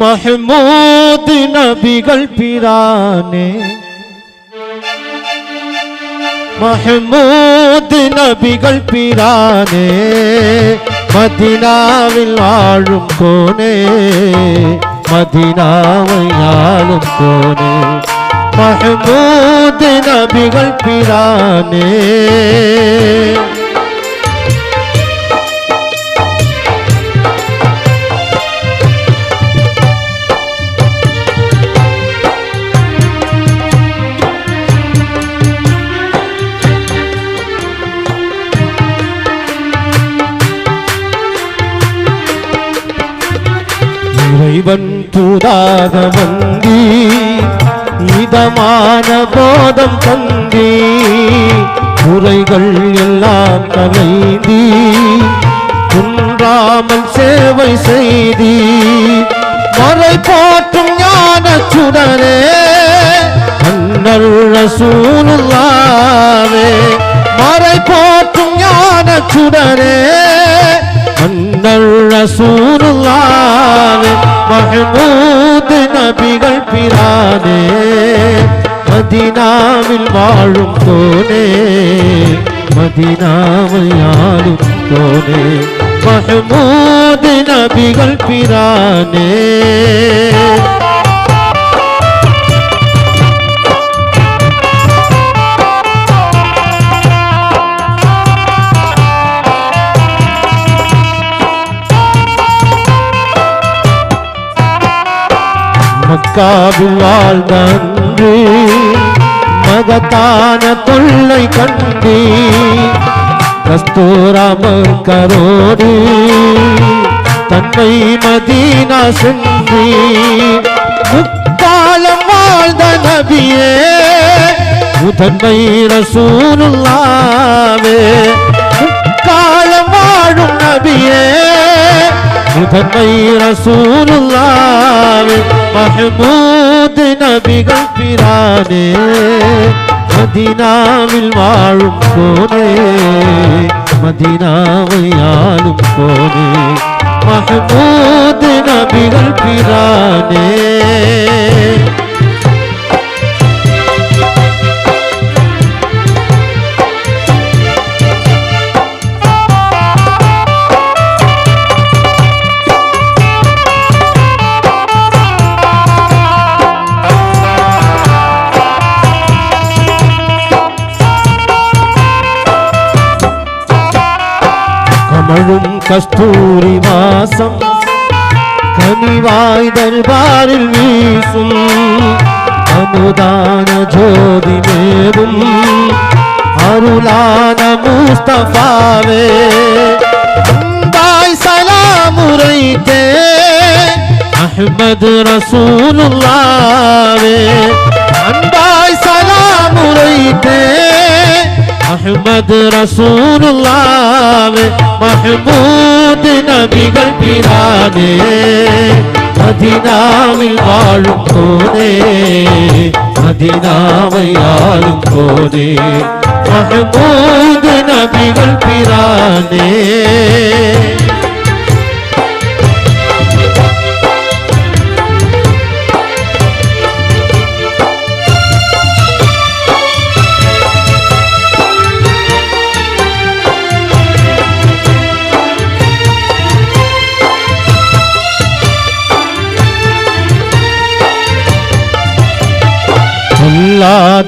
மஹமூத் நபிகள் பிரானே மஹமூத் நபிகள் பிரானே மதினாவில் வாழும் கோனே மதினாவை ஆளும் கோனே மஹமூத் நபிகள் பிரானே இறைவன் தூதாக வந்தி இதமான போதம் தந்தி குறைகள் எல்லாம் கலைந்தி குன்றாமல் சேவை செய்தி மறை போற்றும் ஞான சுடரே அண்ணல் ரசூலுல்லாவே மறை போற்றும் ஞான சுடரே. மஹமூத் நபிகள் பிரானே மதினாவில் வாழும் தோனே மதினாவை ஆளும் தோனே மஹமூத் நபிகள் பிரானே மக்காவில் வாழ்ந்தன்று மகத்தான தொல்லை கண்டு கஸ்தூராம கரோடு தன்னை மதீனா சென்று முக்காலம் வாழ்ந்த நபியே முதன்மை ரசூலுல்லாவே. முக்காலம் வாழும் நபியே முதன்மை ரசூலுல்லாவே மஹமூத் நபிகள் பிரானே மதினாவில் வாழும் கோனே மதினாவை ஆளும் கோனே மஹமூத் நபிகள் பிரானே. കനിവും കസ്തൂരി മാസം കനിവായി ദർബാറിൽ വീസും അനുദാന ജ്യോതിമേവും അരുളാന മുസ്തഫാവേ സലാമുറൈക്കേ അഹമ്മദ് റസൂലുള്ളാവേ அஹ்மது ரசூலுல்லாவே மஹமூத் நபிகள் பிரானே மதினாவில் வாழும் போதே மதினாவை ஆளும் போதே மஹமூத் நபிகள் பிரானே.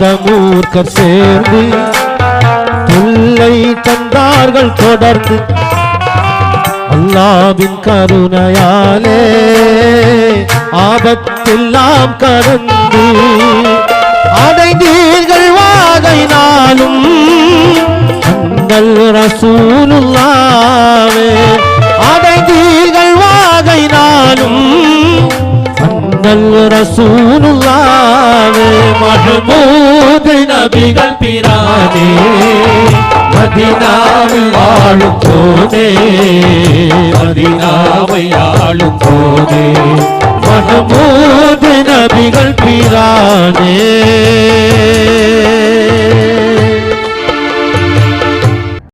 சொல்லாத மூர்க்கர் சேர்ந்து தொல்லை தந்தார்கள் தொடர்ந்து அல்லாவின் கருணையாலே ஆபத்தெல்லாம் கடந்து அடைந்தீர்கள் வாகைனாலும் அண்ணல் ரசூலுல்லாவே நபிகள் பிரானே மதினாவில் வாழும் போதே மதினாவை ஆளும் போதே. மனமோது நபிகள் பிரானே.